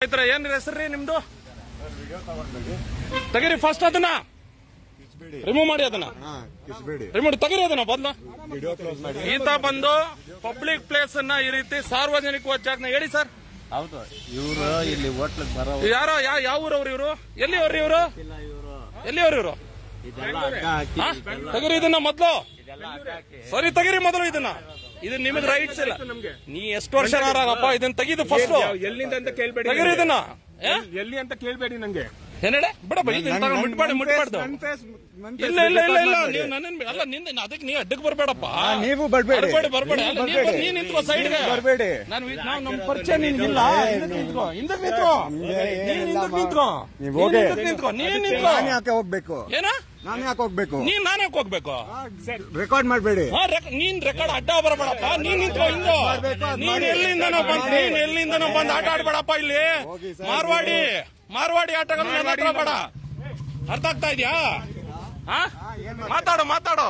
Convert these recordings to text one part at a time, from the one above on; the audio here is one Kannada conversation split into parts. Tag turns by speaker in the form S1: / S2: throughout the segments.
S1: ರೈತರ ಏನ್ ಹೆಸರ್ರಿ ನಿಮ್ದು? ತೆಗೀರಿ ಫಸ್ಟ್ ಅದನ್ನ. ರಿಮೂವ್ ಮಾಡಿ ಅದನ್ನ. ರಿಮೂವ್ ತೆಗೀರಿ ಅದನ್ನ ಬದಲು ಈತ ಬಂದು ಪಬ್ಲಿಕ್ ಪ್ಲೇಸ್ ಅನ್ನ ಈ ರೀತಿ ಸಾರ್ವಜನಿಕ ಜಾಗನ ಹೇಳಿ ಸರ್.
S2: ಹೌದು ಇವರು ಇಲ್ಲಿ ಹೋಟ್ಲಿಗೆ ಬರೋ
S1: ಯಾರೋ ಯಾವ ಊರವ್ರು ಇವರು? ಎಲ್ಲಿ ಅವ್ರಿ ಇವರು? ಎಲ್ಲಿ ಅವ್ರು ಇವರು ತೆಗೀರಿ ಇದನ್ನ ಮೊದ್ಲು. ಸರಿ ತೆಗೀರಿ ಮೊದಲು ಇದನ್ನ. ಇದು ನಿಮಗೆ ರೈಟ್ಸ್ ಇಲ್ಲ. ನೀ ಎಷ್ಟು ವರ್ಷ ನಾರಾಗಪ್ಪ ಇದನ್ನ ತೆಗೆದು ಫಸ್ಟ್
S3: ಎಲ್ಲಿಂದ ಅಂತ ಕೇಳ್ಬೇಡಿ
S1: ತೆಗೀರಿ ಇದನ್ನ. ಏ?
S3: ಎಲ್ಲಿ ಅಂತ ಕೇಳ್ಬೇಡಿ ನಂಗೆ.
S1: ಏನೇಳೆ ಬಿಡಪ್ಪ ಇದನ್ನ ತಗೊಂಡ್ ಮುಟ್ಬೇಡಿ ಮುಟ್ಬಾರ್ದು ಇಲ್ಲ ಇಲ್ಲ ಇಲ್ಲ ಇಲ್ಲ ನೀವು ನನ್ನ ಅಲ್ಲ ನಿಂದ ಅದಕ್ಕೆ ನೀವು ಅಡ್ಡಕ್ಕೆ ಬರ್ಬೇಡಪ್ಪ.
S4: ನೀವು ಬರ್ಬೇಡಿ.
S1: ಬರ್ಬೇಡಿ ಬರ್ಬೇಡಿ. ಅಲ್ಲ
S4: ನೀವು ಬರ್ಬೇಡಿ.
S1: ನೀನ್ ನಿಂತ್ಕೋ ಸೈಡ್ಗೆ
S4: ಬರ್ಬೇಡಿ.
S1: ನಾನು ನಾವು ನಮ್ಮ ಪರಿಚಯ ನಿನ್ಗಿಲ್ಲ ಹಿಂದಕ್ಕೆ ನಿಂತ್ಕೋ ಹಿಂದಕ್ಕೆ ನಿಂತ್ಕೋ. ನೀನ್ ಹಿಂದಕ್ಕೆ ನಿಂತ್ಕೋ.
S4: ನೀವು
S1: ನೀನ್
S4: ಹೋಗಿ.
S1: ಹಿಂದಕ್ಕೆ ನಿಂತ್ಕೋ. ನೀನ್ ನಿಂತ್ಕೋ.
S4: ಯಾಕೆ ಹೋಗ್ಬೇಕು?
S1: ಏನ?
S4: ನಾನು ಯಾಕೆ ಹೋಗ್ಬೇಕು?
S1: ನೀನ್ ನಾನೇ ಹೋಗ್ಬೇಕು?
S4: ರೆಕಾರ್ಡ್ ಮಾಡಬೇಡಿ.
S1: ನೀನ್ ರೆಕಾರ್ಡ್ ಅಡ್ಡ ಬರಬೇಡಪ್ಪ. ನೀನ್ ನಿಂತ್ಕೋ ಹಿಂದು ನೀನು. ಎಲ್ಲಿಂದನೋ ಬಂದ್ ನೀನ್ ಎಲ್ಲಿಂದನೋ ಬಂದ್ ಆಟ ಆಡ್ಬೇಡಪ್ಪ ಇಲ್ಲಿ. ಮಾರ್ವಾಡಿ ಮಾರ್ವಾಡಿ ಆಟಗಳು ನನ್ನ ಹತ್ರ ಬೇಡ ಅರ್ಥ ಆಗ್ತಾ ಇದೆಯಾ? ಮಾತಾಡು ಮಾತಾಡು?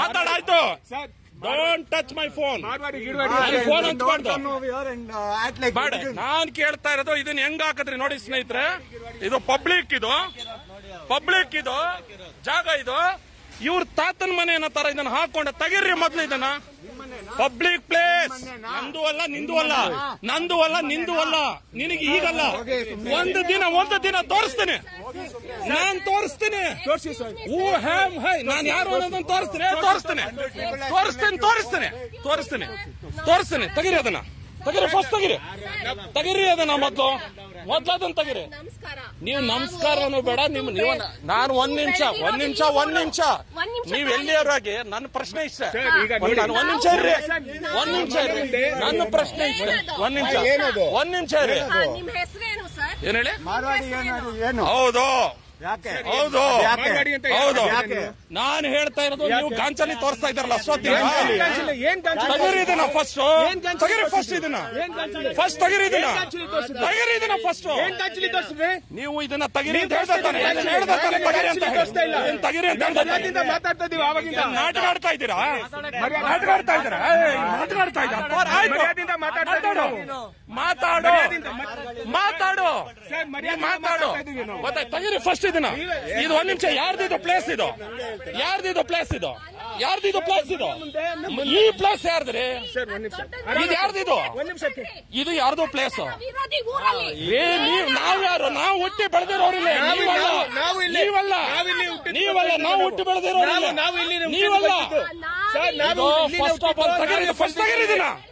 S1: ಮಾತಾಡ ಆಯ್ತು.
S3: Sir
S1: don't touch my phone phone
S4: ಆಟ್ಲೈಕ್
S1: ಬೇಡ ನಾನ್ ಕೇಳ್ತಾ ಇರೋದು ಇದನ್ನ ಹೆಂಗ್ ಹಾಕದ್ರಿ ನೋಡಿ ಸ್ನೇಹಿತರೆ. ಇದು ಪಬ್ಲಿಕ್ ಇದು. ಪಬ್ಲಿಕ್ ಇದು. ಜಾಗ ಇದು. ಇವ್ರ ತಾತನ ಮನೆ ಏನೋ ತರ ಇದನ್ನ ಹಾಕೊಂಡ. ತೆಗಿರ್ರಿ ಮೊದ್ಲು ಇದನ್ನ. ಪಬ್ಲಿಕ್ ಪ್ಲೇಸ್ ನಂದು ಅಲ್ಲ ನಿಂದು ಅಲ್ಲ. ನಂದು ಅಲ್ಲ ನಿಂದು ಅಲ್ಲ. ನಿನಗೆ ಈಗಲ್ಲ. ಒಂದು ದಿನ ಒಂದು ದಿನ ತೋರಿಸ್ತೇನೆ. ನಾನ್ ತೋರಿಸ್ತೇನೆ. ಹೂ ಹ್ಯಾಮ್ ಹೈ ನಾನು ಯಾರು ಅನ್ನೋದನ್ನ ತೋರಿಸ್ತೇನೆ. ತೋರಿಸ್ತೇನೆ. ತೋರಿಸ್ತೀನಿ ತೋರಿಸ್ತೇನೆ. ತೋರಿಸ್ತೀನಿ. ತೋರಿಸ್ತೇನೆ. ತೆಗಿರಿ ಅದನ್ನ. ತೆಗಿರಿ ಫಸ್ಟ್ ತೆಗಿರಿ. ತೆಗಿರಿ ಅದನ್ನ ಮೊದ್ಲು. ಮೊದ್ಲು ಅದನ್ನ ತೆಗಿರಿ.
S5: ನಮಸ್ಕಾರ.
S1: ನೀವು ನಮಸ್ಕಾರನು ಬೇಡ ನಿಮ್ ನೀವು ನಾನು ಒಂದ್ ನಿಮಿಷ ಒಂದ್ ನಿಮಿಷ ಒಂದ್ ನಿಮಿಷ. ನೀವು ಎಲ್ಲಿಯವರಾಗಿ ನನ್ನ ಪ್ರಶ್ನೆ ಇಷ್ಟ.
S3: ಸರ್, ಈಗ
S1: ಒಂದ್ ನಾನು ಒಂದ್ ನಿಮಿಷ ಇರ್ರಿ. ಒಂದ್ ನಿಮಿಷ ಇರ್ರಿ. ನನ್ನ ಪ್ರಶ್ನೆ ಇಷ್ಟ. ಒಂದ್ ನಿಮಿಷ? ಒಂದ್ ನಿಮಿಷ ಇರ್ರಿ. ಏನ್ ಹೇಳಿ? ಹೌದು.
S4: ಯಾಕೆ?
S1: ಹೌದು. ನಾನು ಹೇಳ್ತಾ ಇರೋದು ನೀವು ಗಾಂಚಲಿ ತೋರಿಸ್ತಾ ಇದ್ದಾರಲ್ಲ ಇದನ್ನ ಫಸ್ಟ್? ತಗಿರಿ ಫಸ್ಟ್ ಇದನ್ನ? ಫಸ್ಟ್ ತಗಿರಿ ಇದನ್ನ. ತಗಿರಿ ಇದನ್ನ ಫಸ್ಟ್ ನೀವು ಇದನ್ನ ತಗಿರಿ ಅಂತ
S3: ನೀವು
S1: ಹೇಳ್ತಾ ಇದ್ದಾನೆ.
S3: ಗಾಂಚಲಿ
S1: ಹೇಳ್ತಾ ಇದ್ದಾನೆ,
S3: ಗಾಂಚಲಿ
S1: ತಗಿರಿ ಅಂತ
S3: ತೋರಿಸ್ತಾ ಇಲ್ಲ.
S1: ಇದನ್ನ ತಗಿರಿ ಅಂತ ಹೇಳ್ತಾ ಇದ್ದಾನೆ.
S3: ಮಾತಾಡ್ತಾ ಇದೀವಿ ಆವಾಗಿಂದ
S1: ನಾಟಕ ಆಡ್ತಾ ಇದ್ದೀರಾ? ನಾಟಕ ಆಡ್ತಾ ಇದ್ದೀರಾ? ನಾಟಕ ಆಡ್ತಾ ಇದ್ದಾರೆ? ಆಯ್ತು.
S3: ಮಾತಾಡ್ತಾ.
S1: ಮಾತಾಡು. ಮಾತಾಡೋ. ಮಾತಾಡು. ಗೊತ್ತಾಯ್ತು ತೆಗೀರಿ ಫಸ್ಟ್ ಇದನ್ನ. ಇದು ಒಂದ್ ನಿಮಿಷ ಯಾರ್ದಿದು ಪ್ಲೇಸ್ ಇದು? ಯಾರ್ದಿದು ಪ್ಲೇಸ್ ಇದು? ಯಾರ್ದಿದು ಪ್ಲೇಸ್ ಇದು? ಈ ಪ್ಲೇಸ್ ಯಾರ್ದ್ರಿ?
S3: ಸರ್ ಒಂದ್ ನಿಮಿಷ.
S1: ಇದು ಯಾರ್ದಿದು? ಇದು ಯಾರ್ದು ಪ್ಲೇಸ್ ಏ ನೀವ್ ನಾವ್ ಯಾರು? ನಾವು ಹುಟ್ಟಿ ಬೆಳೆದಿರೋರಿಲ್ಲ
S3: ನಾವು-
S1: ನೀವಲ್ಲ. ನೀವಲ್ಲ.
S3: ನೀವಲ್ಲ
S1: ನಾವು ಹುಟ್ಟಿ ಬೆಳೆದಿರೋರಿಲ್ಲ
S3: ನಾವು- ನಾವು ಇಲ್ಲಿ
S1: ನೀವಲ್ಲ.
S3: ಸರ್, ನಾವು ಇಲ್ಲಿ
S1: ಫಸ್ಟ್ ಆಫ್ ಆಲ್ ತಗರಿ ಫಸ್ಟ್
S3: ತಗರಿದಿನ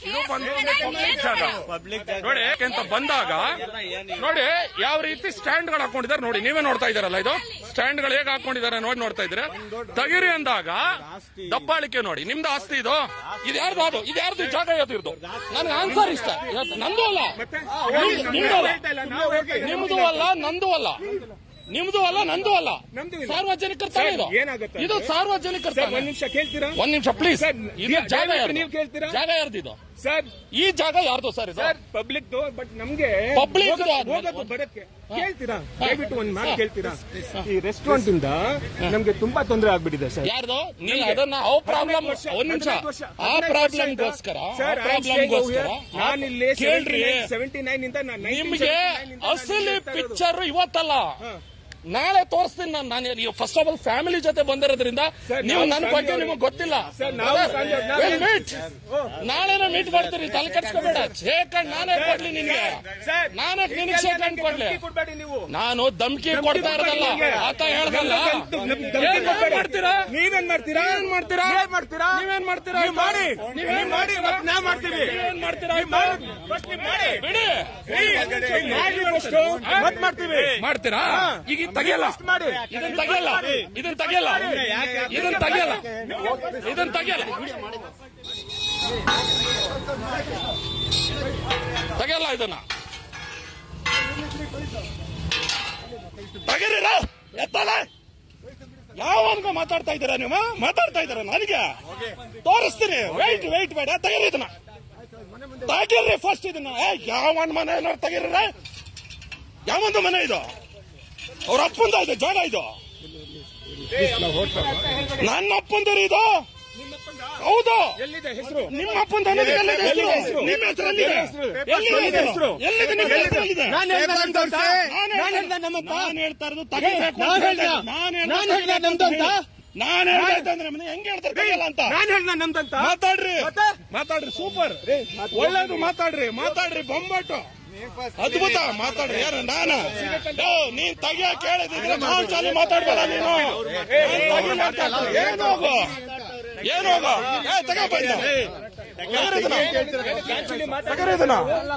S1: ಇದು ಬಂದು ನೋಡಿ ಯಾಕೆಂತ ಬಂದಾಗ ನೋಡಿ ಯಾವ ರೀತಿ ಸ್ಟ್ಯಾಂಡ್ಗಳು ಹಾಕೊಂಡಿದ್ದಾರೆ ನೋಡಿ ನೀವೇ ನೋಡ್ತಾ ಇದಾರಲ್ಲ ಇದು? ಸ್ಟ್ಯಾಂಡ್ಗಳು ಹೇಗೆ ಹಾಕೊಂಡಿದ್ದಾರೆ ನೋಡಿ ನೋಡ್ತಾ ಇದ್ರೆ ತಗಿರಿ ಅಂದಾಗ ದಬ್ಬಾಳಿಕೆ ನೋಡಿ ನಿಮ್ದು ಆಸ್ತಿ ಇದು? ಇದು ಯಾರ್ದು ಅದು? ಇದು ಯಾರ್ದು ಜಾಗ ಯಾವ್ದು ಇರ್ದು? ನನ್ಗೆ ಆನ್ಸರ್ ಇಷ್ಟ. ನಂದು ಅಲ್ಲ. ನಿಮ್ದು- ಅಲ್ಲ. ನಂದು ಅಲ್ಲ. ನಿಮ್ದು ಅಲ್ಲ ನಂದು ಅಲ್ಲ. ಸಾರ್ವಜನಿಕರ ತಾನೇ ಇದು.
S3: ಏನಾಗುತ್ತೆ?
S1: ಇದು? ಸಾರ್ವಜನಿಕರ
S3: ಸರ್ ಒಂದ್ ನಿಮಿಷ ಕೇಳ್ತೀರಾ?
S1: ಒಂದ್ ನಿಮಿಷ ಪ್ಲೀಸ್ ಇದು ಜಾಗ? ಜಾಗ ಯಾರ್ದಿದು?
S3: ಸರ್
S1: ಈ ಜಾಗ ಯಾರ್ದು ಸರ್ ಇದು?
S3: ಸರ್ ಪಬ್ಲಿಕ್ ಬಟ್ ನಮ್ಗೆ
S1: ಪಬ್ಲಿಕ್
S3: ಹೋಗೋದು- ಬರಕ್ಕೆ ಕೇಳ್ತೀರಾ? ದಯವಿಟ್ಟು ಒಂದ್ ಮಾತು. ಕೇಳ್ತೀರಾ? ಈ ರೆಸ್ಟೋರೆಂಟ್ ಇಂದ ನಮ್ಗೆ ತುಂಬಾ ತೊಂದರೆ ಆಗ್ಬಿಟ್ಟಿದೆ ಸರ್
S1: ಯಾರ್ದು? ನೀವು ಅದನ್ನ ಅವ್ ಪ್ರಾಬ್ಲಮ್ ಒಂದ್ ನಿಮಿಷ. ಆ
S3: ಪ್ರಾಬ್ಲಮ್
S1: ಗೋಸ್ಕರ ಆ ಪ್ರಾಬ್ಲಮ್ಗೋಸ್ಕರ
S3: over here. ನಾನಿಲ್ಲಿ
S1: ಕೇಳ್ರಿ.
S3: ಸೆವೆಂಟಿ ನೈನ್ ಇಂದ ನಾನು
S1: ನಿಮ್ಗೆ ಅಸಲಿ ಪಿಕ್ಚರ್ ಇವತ್ತಲ್ಲ ನಾಳೆ ತೋರಿಸ್ತೀನಿ ನಾನು ನಾನು ನೀವು ಫಸ್ಟ್ ಆಫ್ ಆಲ್ ಫ್ಯಾಮಿಲಿ ಜೊತೆ ಬಂದಿರೋದ್ರಿಂದ ನೀವು ನನ್ನ ಬಗ್ಗೆ ನಿಮಗೆ ಗೊತ್ತಿಲ್ಲ. ನಾಳೆನೇ ಮೀಟ್ ಮಾಡ್ತೀರಿ ತಲೆ ಕಟ್ಸ್ಕೋಬೇಡ ಶೇಕ್ ಹ್ಯಾಂಡ್ ನಾನೇ ಕೊಡ್ಲಿ ನಿನ್ಗೆ ನಾನೇ ನಿನಗೆ ಶೇಕ್ ಹ್ಯಾಂಡ್ ಕೊಡ್ಲಿ ನಾನು ಧಮ್ಕಿ ಕೊಡ್ತಾ ಇರೋದಲ್ಲ ಆತ ಹೇಳ್ದಲ್ಲ ಏನ್. ಮಾಡ್ತೀರಾ
S3: ನೀವೇನ್ ಮಾಡ್ತೀರಾ
S1: ಏನ್ ಮಾಡ್ತೀರಾ
S3: ನೀವೇನ್ ಮಾಡ್ತೀರಾ
S1: ನೀವೇನ್ ಮಾಡ್ತೀರಾ
S3: ಮಾಡಿ
S1: ನೀವೇನ್
S3: ಮಾಡಿ ನಾವ್ ಮಾಡ್ತೀವಿ
S1: ಏನ್ ಮಾಡ್ತೀರಾ ಬಿಡಿ
S3: ಮಾಡಿ first, ಮತ್ತ್ ಮಾಡ್ತೀವಿ
S1: ಮಾಡ್ತೀರಾ ಈಗ ತೆಗಿಯಲ್ಲ. ಇದನ್ನ ತೆಗೆಯಲ್ಲ. ಇದನ್ನ ತೆಗೆಯಲ್ಲ. ಇದನ್ನ ತೆಗೆಯಲ್ಲ. ಇದನ್ನ ತೆಗೆಯಲ್ಲ. ತೆಗೆಯಲ್ಲ ಇದನ್ನ. ತೆಗೀರಿರ ಎತ್ತಲ್ಲ. ಯಾವನ್ಗ ಮಾತಾಡ್ತಾ ಇದ್ದೀರಾ ನೀವು ಮಾತಾಡ್ತಾ ಇದ್ದೀರಾ ನನಗೆ? ತೋರಿಸ್ತೀನಿ. ವೆಯ್ಟ್ ವೆಯ್ಟ್ ಬೇಡ ತೆಗೀರಿ ಇದನ್ನ. ತೆಗೀರಿ ಫಸ್ಟ್ ಇದನ್ನ. ಏ ಯಾವನ್ ಮನೆ ಏನಾರು ತೆಗೀರ ಯಾವೊಂದು ಮನೆ ಇದು? ಅವ್ರ ಅಪ್ಪಂದ ಇದು ಜಾಗ ಇದು ನನ್ನ ಅಪ್ಪಂದರು ಇದು. ಹೌದು. ನಿಮ್ಮ ಅಪ್ಪಂದ? ನಿಮ್ಮ?
S4: ನಾನು.
S1: ನಾನು ಹೇಳ್ತಾ ಇರೋದು ತೆಗಿಬೇಕು ಹೆಂಗ್ ಹೇಳ್ತಾರೆ ಅಂತ?
S3: ನಾನು ಹೇಳ್ದ ನಮ್ದಂತ
S1: ಮಾತಾಡ್ರಿ? ಮಾತಾಡ್ರಿ ಸೂಪರ್. ಒಳ್ಳೇದು ಮಾತಾಡ್ರಿ. ಮಾತಾಡ್ರಿ ಬೊಂಬಾಟು. ಅದ್ಭುತ ಮಾತಾಡ್ರಿ ಯಾರು? ನಾನ? ನೀನ್? ತೆಗಿಯ ಕೇಳಿದ್ರೆ ನಾವು ಚಾಲಿ ಮಾತಾಡ್ಬೇಡ ನೀನು. ಏನೋ ಏನೋ ತಗೋಬಂದ ಏನ್ ಹೋಗು? ಏನ್ ಹೋಗು? ಏ ತಗ ಬಂದ.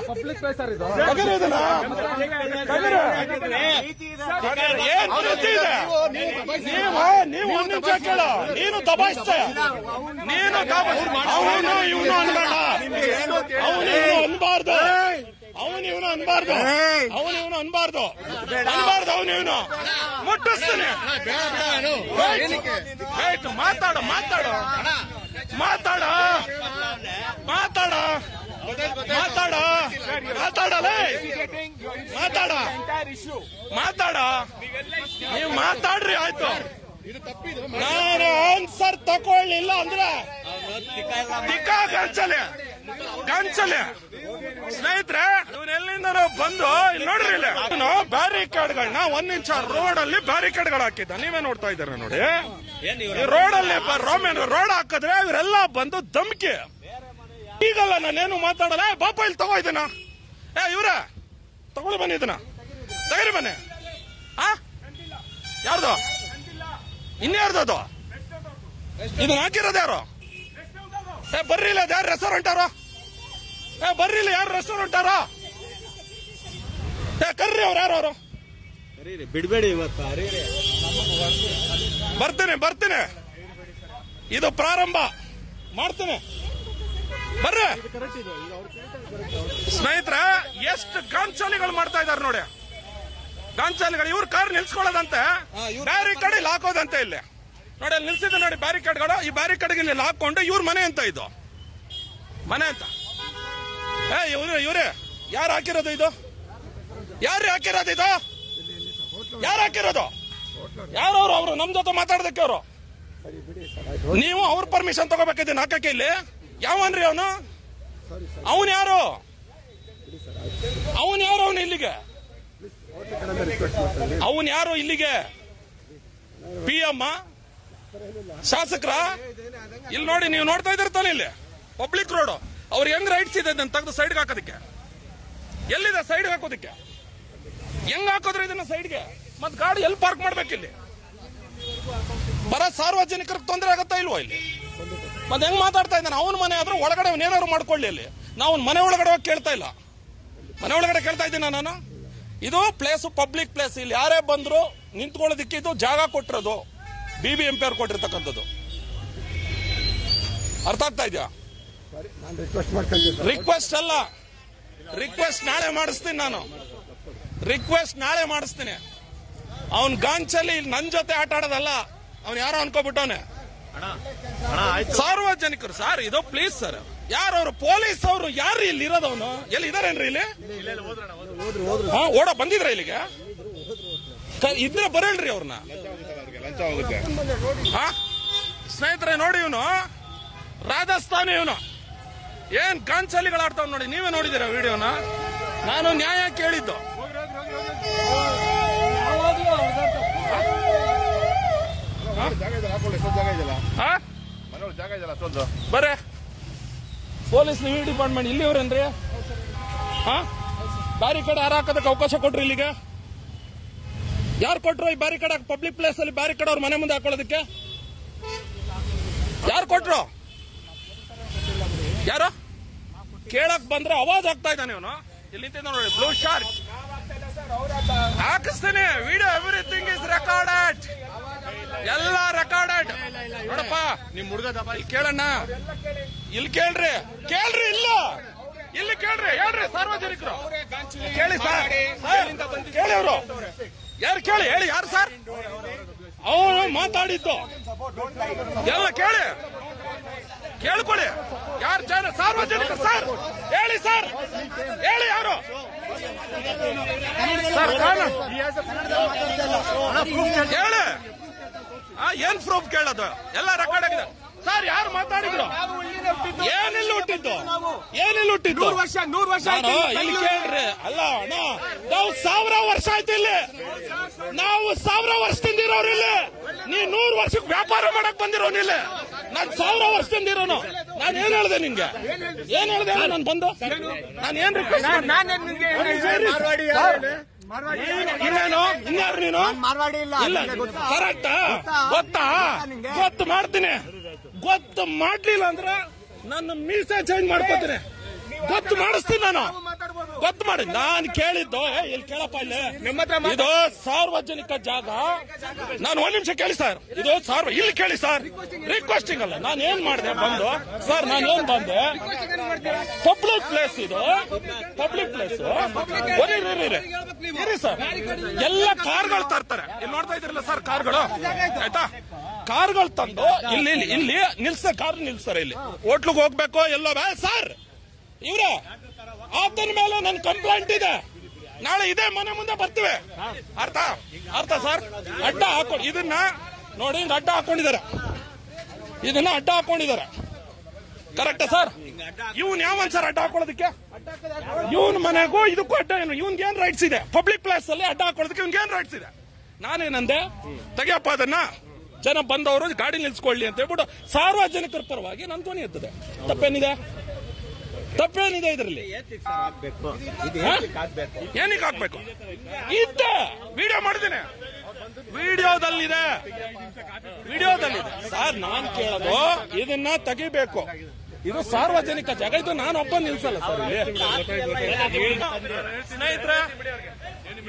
S3: ಪಬ್ಲಿಕ್ ಪ್ಲೇಸ್ ಸರ್ ಇದು.
S1: ಏನ್ ದುರಸ್ತಿ ಇದೆ? ನೀವು ನೀವು ಒಂದ್ ನಿಮಿಷ ಕೇಳು. ನೀನು ದಬಾಯಿಸ್ತೆ ನೀನು ಅವನು ಇವನು ಅನ್ಬೇಡ. ಅವನು ಅನ್ಬಾರ್ದು. ಅವನು ಇವನು ಅನ್ಬಾರ್ದು. ಅವನು ಇವನು ಅನ್ಬಾರ್ದು. ಅನ್ಬಾರ್ದು ಅವನು ಇವನು ಮುಟ್ಟಿಸ್ತಾನೆ. ಆಯ್ತು ಮಾತಾಡು ಮಾತಾಡ. ಮಾತಾಡ. ಮಾತಾಡ. ಮಾತಾಡ. ಮಾತಾಡಲೇ ಮಾತಾಡ. ಮಾತಾಡ. ನೀವು ಮಾತಾಡ್ರಿ ಆಯ್ತು. ನಾನು ಆನ್ಸರ್ ತಕೊಳ್ಳಿಲ್ಲ ಅಂದ್ರೆ ದಿಕ್ಕ ಗಂಚಲೆ. ಗಂಚಲೆ. ಸ್ನೇಹಿತರೆ ಎಲ್ಲಿಂದನೋ ಎಲ್ಲಿಂದ ಬಂದು ಇಲ್ಲಿ ನೋಡ್ರಿ ಇಲ್ಲಿ. ಅವನು ಬ್ಯಾರಿಕೇಡ್ಗಳನ್ನ ಒಂದ್ ಇಂಚ ರೋಡ್ ಅಲ್ಲಿ ಬ್ಯಾರಿಕೇಡ್ಗಳು ಹಾಕಿದ್ದ. ನೀವೇ ನೋಡ್ತಾ ಇದ್ದೀರ ನೋಡಿ. ರೋಡ್ ಅಲ್ಲಿ ರೋಮೇನ್ ರೋಡ್ ಹಾಕಿದ್ರೆ ಇವರೆಲ್ಲ ಬಂದು ಧಮ್ಕಿ. ಈಗಲ್ಲ ನಾನೇನು ಮಾತಾಡಲ್ಲ. ಬಾಪ, ಇಲ್ಲಿ ತಗೋ ಇದನ್ನ. ಏ, ಇವ್ರ ತಗೊಂಡು ಬನ್ನಿ ಇದನ್ನ. ತಗರಿ ಬನ್ನಿ. ಆ? ಯಾರ್ದು? ಇನ್ಯಾರ್ದು ಅದು? ಇದನ್ನ ಹಾಕಿರೋದು ಯಾರು? ಏ, ಬರ್ರಿ ಇಲ್ಲ ಯಾರು ರೆಸ್ಟೋರೆಂಟ್ ಯಾರು ಏ ಬರ್ರಿ ಇಲ್ಲ ಯಾರು ರೆಸ್ಟೋರೆಂಟ್ ಅರ ಕರ್ರಿ ಅವ್ರು ಯಾರು ಅವರು?
S2: ಬಿಡ್ಬೇಡಿ ಇವತ್ತು
S1: ಬರ್ತೇನೆ ಬರ್ತೀನಿ. ಇದು ಪ್ರಾರಂಭ. ಮಾಡ್ತೀನಿ. ಬರ್ರಿ. ಸ್ನೇಹಿತರ ಎಷ್ಟು ಗಾಂಚಾಲಿಗಳು ಮಾಡ್ತಾ ಇದಾರೆ ನೋಡಿ. ಗಾಂಚಾಲಿಗಳು ಇವ್ರ ಕಾರ್ ನಿಲ್ಸ್ಕೊಳ್ಳೋದಂತೆ ಬ್ಯಾರಿಕೇಡ್ ಇಲ್ಲಿ ಹಾಕೋದಂತೆ ಇಲ್ಲಿ. ನೋಡಿ ಅಲ್ಲಿ ನೋಡಿ ಬ್ಯಾರಿಕೇಡ್ಗಳು ಈ ಬ್ಯಾರಿಕೇಡ್ಗೆ ಇಲ್ಲಿ ಹಾಕೊಂಡು ಇವ್ರ ಮನೆ ಅಂತ ಇದು. ಮನೆ ಅಂತ. ಇವ್ರು, ಇವ್ರೆ, ಯಾರು ಹಾಕಿರೋದು ಇದು? ಯಾರು ಹಾಕಿರೋದು ಇದು? ಯಾರು ಹಾಕಿರೋದು? ಯಾರವ್ರು ಅವರು? ನಮ್ ಜೊತೆ ಮಾತಾಡೋದಕ್ಕೆ ಅವರು. ನೀವು ಅವ್ರ ಪರ್ಮಿಷನ್ ತಗೋಬೇಕಿದ್ದೀನಿ ಹಾಕಕ್ಕೆ ಇಲ್ಲಿ. ಯಾವನ್ರಿ ಅವನು? ಅವನ್ ಯಾರು? ಅವನ್ ಯಾರು ಅವನು ಇಲ್ಲಿಗೆ? ಅವನ್ ಯಾರು ಇಲ್ಲಿಗೆ? ಪಿ ಎಮ್ಮ ಶಾಸಕರ? ಇಲ್ಲಿ ನೋಡಿ, ನೀವು ನೋಡ್ತಾ ಇದ್ದೀರ ತಾನೆ ಇಲ್ಲಿ? ಪಬ್ಲಿಕ್ ರೋಡ್ ಅವ್ರು ಹೆಂಗ್ ರೈಟ್ಸ್ ಇದೆ ಇದನ್ನ ತೆಗೆದು ಸೈಡ್ಗೆ ಹಾಕೋದಕ್ಕೆ? ಎಲ್ಲಿದೆ ಸೈಡ್ ಹಾಕೋದಕ್ಕೆ? ಹೆಂಗ್ ಹಾಕೋದ್ರೆ ಇದನ್ನ ಸೈಡ್ಗೆ ಮತ್ತೆ ಗಾಡಿ ಎಲ್ಲಿ ಪಾರ್ಕ್ ಮಾಡ್ಬೇಕಿಲ್ಲಿ ಬರ ಸಾರ್ವಜನಿಕರಿಗೆ ತೊಂದರೆ ಆಗತ್ತಾ ಇಲ್ವಾ ಇಲ್ಲಿ? ಮತ್ತೆ ಹೆಂಗ್ ಮಾತಾಡ್ತಾ ಇದ್ದಾನೆ? ಅವನ ಮನೆ ಆದ್ರೂ ಒಳಗಡೆ ಏನಾದ್ರು ಮಾಡ್ಕೊಳ್ಳಿ ಅಲ್ಲಿ ನಾವು ಮನೆ ಒಳಗಡೆ ಹೋಗಿ ಕೇಳ್ತಾ ಇಲ್ಲ. ಮನೆ ಒಳಗಡೆ ಕೇಳ್ತಾ ಇದ್ದೀನ ನಾನು? ಇದು ಪ್ಲೇಸ್ ಪಬ್ಲಿಕ್ ಪ್ಲೇಸ್ ಇಲ್ಲಿ ಯಾರೇ ಬಂದ್ರು ನಿಂತ್ಕೊಳ್ಳೋದಕ್ಕೆ ಇದು ಜಾಗ ಕೊಟ್ಟಿರೋದು. ಬಿ ಬಿ ಎಂ ಅವ್ರು ಕೊಟ್ಟಿರ್ತಕ್ಕಂಥದ್ದು. ಅರ್ಥ ಆಗ್ತಾ ಇದೆಯಾ? ರಿಕ್ವೆಸ್ಟ್ ಅಲ್ಲ. ರಿಕ್ವೆಸ್ಟ್ ನಾಳೆ ಮಾಡಿಸ್ತೀನಿ ನಾನು. ರಿಕ್ವೆಸ್ಟ್ ನಾಳೆ ಮಾಡಿಸ್ತೀನಿ. ಅವನ್ ಗಾಂಚಲ್ಲಿ ನನ್ ಜೊತೆ ಆಟ ಆಡೋದಲ್ಲ ಅವ್ನ್ ಯಾರೋ ಅನ್ಕೋಬಿಟ್ಟವನೆ. ಸಾರ್ವಜನಿಕರು ಸರ್ ಇದು ಪ್ಲೀಸ್ ಸರ್ ಯಾರು ಅವರು? ಪೊಲೀಸ್ ಅವರು ಯಾರು ಇಲ್ಲಿ ಇರೋದವನು ಎಲ್ಲಿ ಇದಾರೇನ್ರಿ ಇಲ್ಲಿ? ಹಾ ಓಡ ಬಂದಿದ್ರ ಇಲ್ಲಿಗೆ? ಇದ್ರೆ ಬರಲ್ರಿ ಅವ್ರನ್ನ ಹಾ? ಸ್ನೇಹಿತರೆ ನೋಡಿ ಇವನು. ರಾಜಸ್ಥಾನಿ ಇವನು. ಏನ್ ಗಾಂಚಲಿಗಳು ಆಡ್ತಾವ್ ನೋಡಿ, ನೀವೇ ನೋಡಿದಿರ ವಿಡಿಯೋನ? ನಾನು ನ್ಯಾಯ ಕೇಳಿದ್ದು. ಬರೇ. ಪೊಲೀಸ್ ನೀವು ಡಿಪಾರ್ಟ್ಮೆಂಟ್ ಇಲ್ಲಿವ್ರೇನ್ರಿ? ಹಾ ಬ್ಯಾರಿಕೇಡ್ ಯಾರು ಹಾಕೋದಕ್ಕೆ ಅವಕಾಶ ಕೊಟ್ರಿ ಇಲ್ಲಿಗೆ? ಯಾರು ಕೊಟ್ರು ಈ ಬ್ಯಾರಿಕೇಡ್ ಪಬ್ಲಿಕ್ ಪ್ಲೇಸ್ ಅಲ್ಲಿ ಬ್ಯಾರಿಕೇಡ್ ಅವ್ರ ಮನೆ ಮುಂದೆ ಹಾಕೊಳ್ಳೋದಕ್ಕೆ? ಯಾರು ಕೊಟ್ರು? ಯಾರು? ಕೇಳಕ್ ಬಂದ್ರೆ ಅವಾಜ್ ಆಗ್ತಾ ಇದ್ದಾನೆ ಇವನು. ಇಲ್ಲಿ ನೋಡಿ ಬ್ಲೂ ಶಾರ್ಕ್ ಹಾಕಿಸ್ತೀನಿ. ವಿಡಿಯೋ ಎವ್ರಿಥಿಂಗ್ ಇಸ್ ರೆಕಾರ್ಡೆಡ್ ಎಲ್ಲ ರೆಕಾರ್ಡೆಡ್ ನೋಡಪ್ಪ, ನಿಮ್ ಹುಡುಗದಪ್ಪ ಇಲ್ಲಿ ಕೇಳಣ್ಣ. ಇಲ್ಲಿ ಕೇಳ್ರಿ. ಕೇಳ್ರಿ ಇಲ್ಲ. ಇಲ್ಲಿ ಕೇಳ್ರಿ, ಹೇಳ್ರಿ ಸಾರ್ವಜನಿಕರು. ಕೇಳಿ ಸರ್ ಕೇಳಿ ಅವರು. ಯಾರು ಕೇಳಿ? ಹೇಳಿ, ಯಾರು ಸರ್? ಅವನು ಮಾತಾಡಿದ್ದು. ಎಲ್ಲ ಕೇಳಿ. ಕೇಳ್ಕೊಳ್ಳಿ. ಯಾರು ಜನ? ಸಾರ್ವಜನಿಕ ಸರ್. ಹೇಳಿ ಸರ್. ಹೇಳಿ ಯಾರು? ಸರ್ ಹೇಳಿ. ಆ, ಏನ್ ಪ್ರೂಫ್ ಕೇಳೋದು? ಎಲ್ಲ ರೆಕಾರ್ಡ್ ಆಗಿದೆ. ಸರ್ ಯಾರು ಮಾತಾಡಿದ್ರು? ಏನಿಲ್ಲ ಹುಟ್ಟಿದ್ದು? ಏನಿಲ್ಲ ಹುಟ್ಟಿದ್ದು?
S3: ನೂರು ವರ್ಷ ನೂರು ವರ್ಷ
S1: ಇಲ್ಲಿ ಕೇಳ್ರಿ. ಅಲ್ಲ ಅಣ್ಣ ನಾವು ಸಾವಿರ ವರ್ಷ ಆಯ್ತು ಇಲ್ಲಿ. ನಾವು ಸಾವಿರ ವರ್ಷದಿಂದ ಇರೋರು ಇಲ್ಲಿ. ನೀ ನೂರು ವರ್ಷಕ್ಕೆ ವ್ಯಾಪಾರ ಮಾಡಕ್ ಬಂದಿರೋನಿಲ್ಲ ಇಲ್ಲಿ. ನಾನ್ ಸಾವಿರ ವರ್ಷದಿಂದ ಇರೋನು. ನಾನು ಏನ್ ಹೇಳ್ದೆ ನಿನ್ಗೆ ಏನ್ ಹೇಳ್ದೆ ಹೇಳು ನಾನು ಬಂದು? ನಾನು ಏನ್ ರಿಕ್ವೆಸ್ಟ್ ಇನ್ನೇನು ಇನ್ಯಾರು ನೀನು?
S4: ಇಲ್ಲ?
S1: ಕರೆಕ್ಟಾ?
S4: ಗೊತ್ತಾ?
S1: ಗೊತ್ತು? ಮಾಡ್ತೀನಿ. ಗೊತ್ತು ಮಾಡ್ಲಿಲ್ಲ ಅಂದ್ರೆ ನನ್ನ ಮೀಸೆ ಚೇಂಜ್ ಮಾಡ್ಕೋತೀನಿ. ಗೊತ್ತು ಮಾಡಿಸ್ತೀನಿ ನಾನು. ಗೊತ್ತು ಮಾಡಿ. ನಾನು ಕೇಳಿದ್ದು ಇಲ್ಲಿ ಕೇಳಪ್ಪ ಇಲ್ಲಿ. ಇದು ಸಾರ್ವಜನಿಕ ಜಾಗ. ನಾನು ಒಂದ್ ನಿಮಿಷ ಕೇಳಿ ಸರ್. ಇದು ಸಾರ್ವ ಇಲ್ಲಿ ಕೇಳಿ ಸರ್. ರಿಕ್ವೆಸ್ಟಿಂಗ್ ಅಲ್ಲ. ನಾನು ಏನ್ ಮಾಡಿದೆ ಬಂದು? ಸರ್ ನಾನು ಏನ್ ಬಂದೆ? ಪಬ್ಲಿಕ್ ಪ್ಲೇಸ್ ಇದು. ಪಬ್ಲಿಕ್ ಪ್ಲೇಸ್ ಇರಿ ಸರ್. ಎಲ್ಲ ಕಾರ್ಗಳು ತರ್ತಾರೆ. ಇಲ್ಲಿ ನೋಡ್ತಾ ಇದ್ರಲ್ಲ ಸರ್ ಕಾರ್ಗಳು? ಆಯ್ತಾ? ಕಾರ್ಗಳು ತಂದು ಇಲ್ಲಿ ಇಲ್ಲಿ ನಿಲ್ಸ ಕಾರ್ ನಿಲ್ಸ್ತಾರೆ ಇಲ್ಲಿ. ಹೋಟ್ಲಿಗೆ ಹೋಗ್ಬೇಕು ಎಲ್ಲೋ ಸರ್. ಇವ್ರೆ, ಆತನ ಮೇಲೆ ನನ್ ಕಂಪ್ಲೇಂಟ್ ಇದೆ. ನಾಳೆ ಇದೇ ಮನೆ ಮುಂದೆ ಬರ್ತೀವಿ. ಅರ್ಥ? ಅರ್ಥ ಸರ್ ಅಡ್ಡ ಹಾಕೊಂಡು ಇದನ್ನ ನೋಡಿ ಅಡ್ಡ ಹಾಕೊಂಡಿದ್ದಾರೆ. ಇದನ್ನ ಅಡ್ಡ ಹಾಕೊಂಡಿದ್ದಾರೆ. ಕರೆಕ್ಟ್ ಸರ್ ಇವನ್ ಯಾವನ್ ಸರ್ ಅಡ್ಡ ಹಾಕೊಳ್ಳೋದಕ್ಕೆ? ಇವನ್ ಮನೆಗೂ ಇದಕ್ಕೂ ಅಡ್ಡ ಏನು? ಇವನ್ಗೆ ಏನ್ ರೈಟ್ಸ್ ಇದೆ? ಪಬ್ಲಿಕ್ ಪ್ಲೇಸ್ ಅಲ್ಲಿ ಅಡ್ಡ ಹಾಕೊಳ್ಳೋದಕ್ಕೆ ಇವ್ನ್ಗೆ ಏನ್ ರೈಟ್ಸ್ ಇದೆ? ನಾನೇನಂದೆ? ತೆಗಿಯಪ್ಪ ಅದನ್ನ. ಜನ ಬಂದವರು ಗಾಡಿ ನಿಲ್ಸ್ಕೊಳ್ಳಿ ಅಂತ ಹೇಳ್ಬಿಟ್ಟು ಸಾರ್ವಜನಿಕರ ಪರವಾಗಿ ನನ್ ಧ್ವನಿ ಎತ್ತದೆ. ತಪ್ಪೇನಿದೆ? ತಪ್ಪೇನಿದೆ ಇದರಲ್ಲಿ? ಏನಕ್ಕೆ ಹಾಕ್ಬೇಕು? ಇದ್ದ. ವಿಡಿಯೋ ಮಾಡಿದ್ದೇನೆ. ವಿಡಿಯೋದಲ್ಲಿದೆ. ವಿಡಿಯೋದಲ್ಲಿದೆ. ಸರ್, ನಾನ್ ಕೇಳೋದು, ಇದನ್ನ ತೆಗಿಬೇಕು. ಇದು ಸಾರ್ವಜನಿಕ ಜಾಗ. ಇದು ನಾನು ಒಬ್ಬ ನಿಲ್ಸಲ್ಲ ಸರ್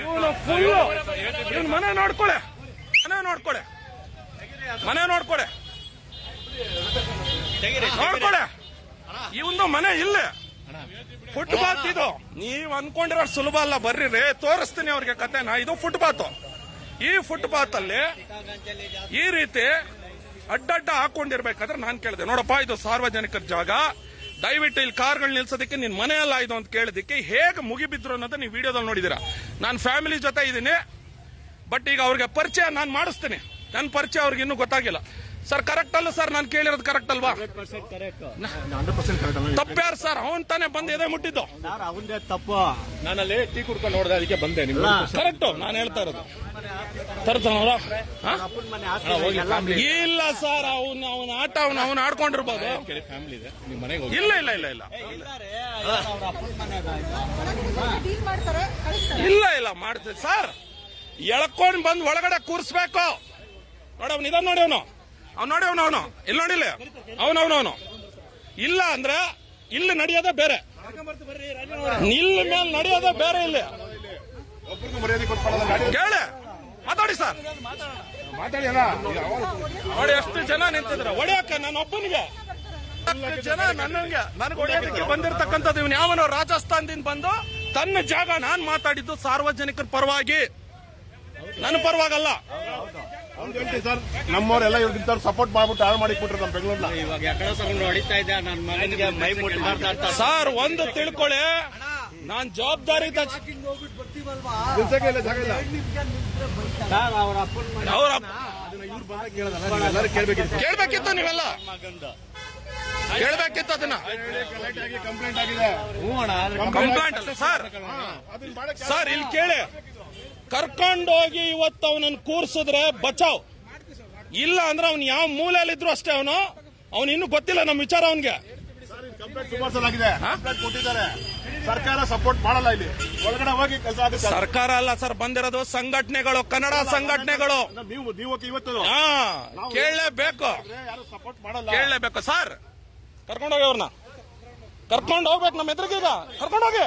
S1: ಇವನು ಫುಲ್ ಇವನ್ ಮನೆ ನೋಡ್ಕೊಳೆ. ಮನೆ ನೋಡ್ಕೊಳೆ. ಮನೆ ನೋಡ್ಕೊಳೆ. ನೋಡ್ಕೊಳೆ. ಇವಂದು ಮನೆ ಇಲ್ಲೇ. ಫುಟ್ಪಾತ್ ಇದು. ನೀವ್ ಅನ್ಕೊಂಡಿರೋ ಸುಲಭ ಅಲ್ಲ ಬರ್ರಿ ರೀ ತೋರಿಸ್ತೀನಿ ಅವ್ರಿಗೆ ಕತೆನ ಇದು ಫುಟ್ಪಾತ್ ಈ ಫುಟ್ಪಾತ್ ಅಲ್ಲಿ ಈ ರೀತಿ ಅಡ್ಡಡ್ಡ ಹಾಕೊಂಡಿರ್ಬೇಕಾದ್ರೆ ನಾನ್ ಕೇಳಿದೆ. ನೋಡಪ್ಪ ಇದು ಸಾರ್ವಜನಿಕರ ಜಾಗ. ದಯವಿಟ್ಟು ಇಲ್ಲಿ ಕಾರ್ಗಳು ನಿಲ್ಸೋದಕ್ಕೆ ನಿನ್ ಮನೆ ಅಲ್ಲ ಇದು ಅಂತ ಕೇಳಿದಕ್ಕೆ ಹೇಗೆ ಮುಗಿಬಿದ್ರು ಅನ್ನೋದು ನೀವು ವಿಡಿಯೋದಲ್ಲಿ ನೋಡಿದಿರ. ನಾನು ಫ್ಯಾಮಿಲಿ ಜೊತೆ ಇದ್ದೀನಿ ಬಟ್ ಈಗ ಅವ್ರಿಗೆ ಪರಿಚಯ ನಾನು ಮಾಡಿಸ್ತೀನಿ. ನನ್ನ ಪರಿಚಯ ಅವ್ರಿಗೆ ಇನ್ನೂ ಗೊತ್ತಾಗಿಲ್ಲ. ಸರ್ ಕರೆಕ್ಟ್ ಅಲ್ಲ ಸರ್ ನಾನು ಕೇಳಿರೋದು ಕರೆಕ್ಟ್ ಅಲ್ವಾ? ತಪ್ಪ್ಯಾರು ಸರ್ ಅವನ್ ತಾನೇ ಬಂದು ಇದೇ ಮುಟ್ಟಿದ್ದು.
S2: ಸರ್ ಅವಂದೇ ತಪ್ಪು.
S3: ನಾನಲ್ಲಿ ಟೀ ಕುಡ್ಕೊಂಡು ನೋಡಿದೆ ಅದಕ್ಕೆ ಬಂದೆ ನಿಮ್ಗೆ.
S1: ಕರೆಕ್ಟ್ ನಾನು ಹೇಳ್ತಾ ಇರೋದು. ತರ್ತಾನವ್ರ ಇಲ್ಲ ಸರ್ ಅವನ್ ಅವನ ಆಟ ಅವನ್ ಅವನ್ ಆಡ್ಕೊಂಡಿರ್ಬೋದು.
S3: ಫ್ಯಾಮಿಲಿ ಇದೆ. ನಿಮ್ಮ ಮನೆಗೆ ಹೋಗಿ.
S1: ಇಲ್ಲ ಇಲ್ಲ ಇಲ್ಲ ಇಲ್ಲ.
S2: ಅವ್ರ ಅಪ್ಪನ ಮನೆ
S5: ಡೀಲ್ ಮಾಡ್ತಾರೆ ಕಳಿಸ್ತಾರೆ.
S1: ಇಲ್ಲ ಇಲ್ಲ ಮಾಡ್ತೀವಿ. ಸರ್ ಎಳ್ಕೊಂಡ್ ಬಂದ್ ಒಳಗಡೆ ಕೂರಿಸ್ಬೇಕು. ನೋಡವ್ ನಿಧಾನ ಇದ ನೋಡಿ ಅವನು. ಅವ್ನು ನೋಡಿ ಅವನು ಅವನು. ಇಲ್ಲಿ ನೋಡಿಲ್ಲ ಅವನು ಇಲ್ಲ ಅಂದ್ರೆ ಇಲ್ಲಿ ನಡೆಯೋದೇ ಬೇರೆ. ಇಲ್ಲಿ ಮೇಲೆ ನಡೆಯೋದೇ ಬೇರೆ ಇಲ್ಲಿ. ಕೇಳಿ. ಮಾತಾಡಿ ಸರ್. ನೋಡಿ ಎಷ್ಟು ಜನ ನಿಂತಿದ್ರ. ಒಡೆಯಕ್ಕ ನನ್ನ ಒಬ್ಬನಿಗೆ. ಜನ ನನ್ನಂಗೆ. ನನಗೆ ಹೊಡೆಯೋದಕ್ಕೆ ಬಂದಿರತಕ್ಕಂಥದ್ದು ಇವನು. ಯಾವನೋ ರಾಜಸ್ಥಾನದಿಂದ ಬಂದು ತನ್ನ ಜಾಗ ನಾನು ಮಾತಾಡಿದ್ದು ಸಾರ್ವಜನಿಕರ ಪರವಾಗಿ. ನನ್ನ ಪರವಾಗಲ್ಲ.
S4: ಸರ್ ನಮ್ಮವರೆಲ್ಲ ಇವ್ರಿಗೆ ಸಪೋರ್ಟ್ ಮಾಡ್ಬಿಟ್ಟು ಹಾಳು ಮಾಡಿ ಕೊಟ್ರು ನಮ್ಮ ಬೆಂಗಳೂರ್ನ.
S2: ಇವಾಗ ಹೊಡಿತಾ ಇದ್ದ ನನ್ನ ಮೈ ಮುಟ್ಟಿ
S1: ಸರ್ ಒಂದು ತಿಳ್ಕೊಳ್ಳಿ. ನಾನ್ ಜವಾಬ್ದಾರಿ
S2: ಸರ್
S4: ಕೇಳ್ಬೇಕಿತ್ತು.
S1: ಕೇಳ್ಬೇಕಿತ್ತು ನೀವೆಲ್ಲ. ಕೇಳ್ಬೇಕಿತ್ತು ಅದನ್ನ.
S4: ಕಂಪ್ಲೇಂಟ್ ಆಗಿದೆ.
S2: ಹ್ಞೂ ಅಣ್ಣ
S1: ಕಂಪ್ಲೇಂಟ್ ಸರ್. ಸರ್ ಇಲ್ಲಿ ಕೇಳಿ. ಕರ್ಕೊಂಡೋಗಿ ಇವತ್ತು ಅವನನ್ನು ಕೂರ್ಸಿದ್ರೆ ಬಚಾವ್. ಇಲ್ಲ ಅಂದ್ರೆ ಅವ್ನು ಯಾವ ಮೂಲೆಯಲ್ಲಿದ್ರು ಅಷ್ಟೇ ಅವನು. ಅವನು ಇನ್ನು ಗೊತ್ತಿಲ್ಲ ನಮ್ಮ ವಿಚಾರ ಅವನ್ಗೆ.
S4: ಕಂಪ್ಲೇಂಟ್ ಸುಮಾರಿಸಲಾಗಿದೆ ಕಂಪ್ಲೇಂಟ್ ಕೊಟ್ಟಿದ್ದಾರೆ. ಸರ್ಕಾರ ಸಪೋರ್ಟ್ ಮಾಡಲ್ಲ ಇಲ್ಲಿ. ಒಳಗಡೆ ಹೋಗಿ ಕೆಲಸ ಆಗುತ್ತೆ.
S1: ಸರ್ಕಾರ ಅಲ್ಲ ಸರ್ ಬಂದಿರೋದು ಸಂಘಟನೆಗಳು ಕನ್ನಡ ಸಂಘಟನೆಗಳು.
S4: ನೀವು ನೀವು ಇವತ್ತು.
S1: ಹಾ ಕೇಳಲೇಬೇಕು.
S4: ಯಾರು ಸಪೋರ್ಟ್ ಮಾಡಲ್ಲ.
S1: ಕೇಳಲೇಬೇಕು ಸರ್. ಕರ್ಕೊಂಡೋಗಿ ಅವ್ರನ್ನ. ಕರ್ಕೊಂಡು ಹೋಗ್ಬೇಕು ನಮ್ಮ ಎದುರಿಗೀಗ. ಕರ್ಕೊಂಡೋಗಿ.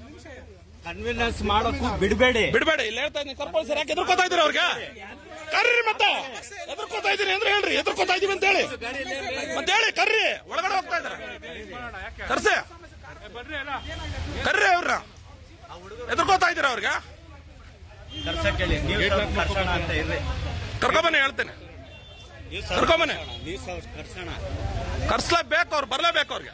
S2: ಕನ್ವಿನೆನ್ಸ್ ಮಾಡೋಕು ಬಿಡಬೇಡಿ.
S1: ಬಿಡಬೇಡಿ. ಇಲ್ಲಿ ಹೇಳ್ತಾ ಇದ್ದೀನಿ ಕರ್ಪೋಲ್ ಸರ್ ಯಾಕೆ ಎದುರ್ಕೋತಾ ಇದ್ದೀರಿ ಅವ್ರಿಗೆ? ಕರ್ರಿ ಮತ್ತೆ. ಎದುರ್ಕೋತಾ ಇದ್ದೀನಿ ಅಂದ್ರೆ ಹೇಳ್ರಿ, ಎದುರ್ಕೋತಾ ಇದೀವಿ ಅಂತ ಹೇಳಿ. ಮತ್ತೆ ಹೇಳಿ, ಕರ್ರಿ. ಒಳಗಡೆ ಹೋಗ್ತಾ ಇದಾರೆ ಕರ್ಸೆ. ಕರ್ರಿ ಅವ್ರ ಎದುರ್ಕೋತಾ ಇದ್ದೀರಾ ಅವ್ರಿಗೆ? ಕರ್ಕೊಬನ್ನಿ, ಹೇಳ್ತೀನಿ. ಕರ್ಕೊಂಬನ್ನಿ. ಕರ್ಸ್ಲೇಬೇಕು ಅವ್ರು, ಬರ್ಲೇಬೇಕು ಅವ್ರಿಗೆ.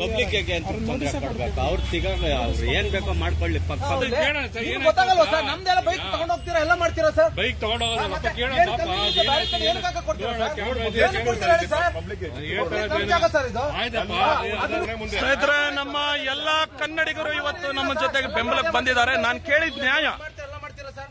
S2: ಪಬ್ಲಿಕ್ ಅಂತ ತೊಂದರೆ ಕೊಡ್ಬೇಕು. ಅವ್ರು ಸಿಗಲ್ಲ ಅವ್ರು ಏನ್ ಬೇಕೋ ಮಾಡ್ಕೊಳ್ಳಿ.
S3: ಗೊತ್ತಾಗಲ್ವಾ ಸರ್? ನಮ್ದೆಲ್ಲ ಬೈಕ್ ತಗೊಂಡ್ ಹೋಗ್ತೀರಾ? ಎಲ್ಲ ಮಾಡ್ತೀರಾ ಸರ್?
S6: ಬೈಕ್
S3: ಏನ್? ಏನು
S1: ಸ್ನೇಹಿತರೆ ನಮ್ಮ ಎಲ್ಲಾ ಕನ್ನಡಿಗರು ಇವತ್ತು ನಮ್ಮ ಜೊತೆಗೆ ಬೆಂಬಲಕ್ಕೆ ಬಂದಿದ್ದಾರೆ. ನಾನು ಕೇಳಿದ ನ್ಯಾಯ.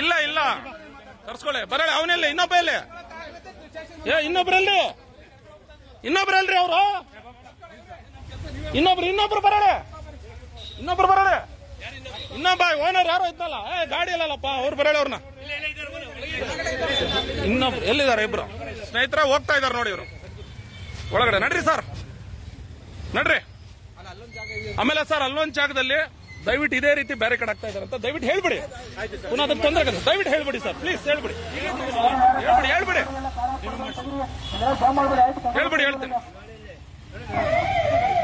S1: ಇಲ್ಲ ಇಲ್ಲ. ತರ್ಸ್ಕೊಳ್ಳಿ ಬರಳಿ ಅವನೆಲ್ಲ ಇನ್ನೊಬ್ಬ ಇಲ್ಲಿ. ಏ ಇನ್ನೊಬ್ರಲ್ಲಿ? ಇನ್ನೊಬ್ರಲ್ರಿ ಅವರು? ಇನ್ನೊಬ್ರು ಇನ್ನೊಬ್ರು ಬರಳೆ. ಇನ್ನೊಬ್ರು ಬರಳೆ. ಇನ್ನೊಬ್ಬ ಓನರ್ ಯಾರೋ ಇದ್ನಲ್ಲ. ಏ ಗಾಡಿ ಇಲ್ಲಲ್ಲಪ್ಪ ಅವ್ರು ಬರಳೆ ಅವ್ರನ್ನ. ಇನ್ನೊಬ್ರು ಎಲ್ಲಿದ್ದಾರೆ ಇಬ್ರು? ಸ್ನೇಹಿತರ ಹೋಗ್ತಾ ಇದಾರೆ ನೋಡಿ ಇವರು. ಒಳಗಡೆ ನಡ್ರಿ ಸರ್. ನಡ್ರಿ. ಆಮೇಲೆ ಸರ್, ಅಲ್ಲೊಂದ್ ಜಾಗದಲ್ಲಿ ದಯವಿಟ್ಟು ಇದೇ ರೀತಿ ಬ್ಯಾರಿಕೇಡ್ ಆಗ್ತಾ ಇದಾರೆ ಅಂತ ದಯವಿಟ್ಟು ಹೇಳ್ಬಿಡಿ. ಪುನಃ ಅದಕ್ಕೆ ತೊಂದರೆ ಆಗುತ್ತೆ ದಯವಿಟ್ಟು ಹೇಳ್ಬಿಡಿ ಸರ್ ಪ್ಲೀಸ್ ಹೇಳ್ಬಿಡಿ. ಹೇಳ್ಬಿಡಿ ಹೇಳ್ಬಿಡಿ. ಹೇಳ್ಬಿಡಿ, ಹೇಳ್ತೀನಿ.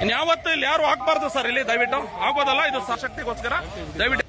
S1: ಇನ್ಯಾವತ್ತು ಇಲ್ಲಿ ಯಾರು ಹಾಕ್ಬಾರ್ದು ಸರ್ ಇಲ್ಲಿ, ದಯವಿಟ್ಟು. ಆಗೋದಲ್ಲ ಇದು ಶಕ್ತಿಗೋಸ್ಕರ? ದಯವಿಟ್ಟು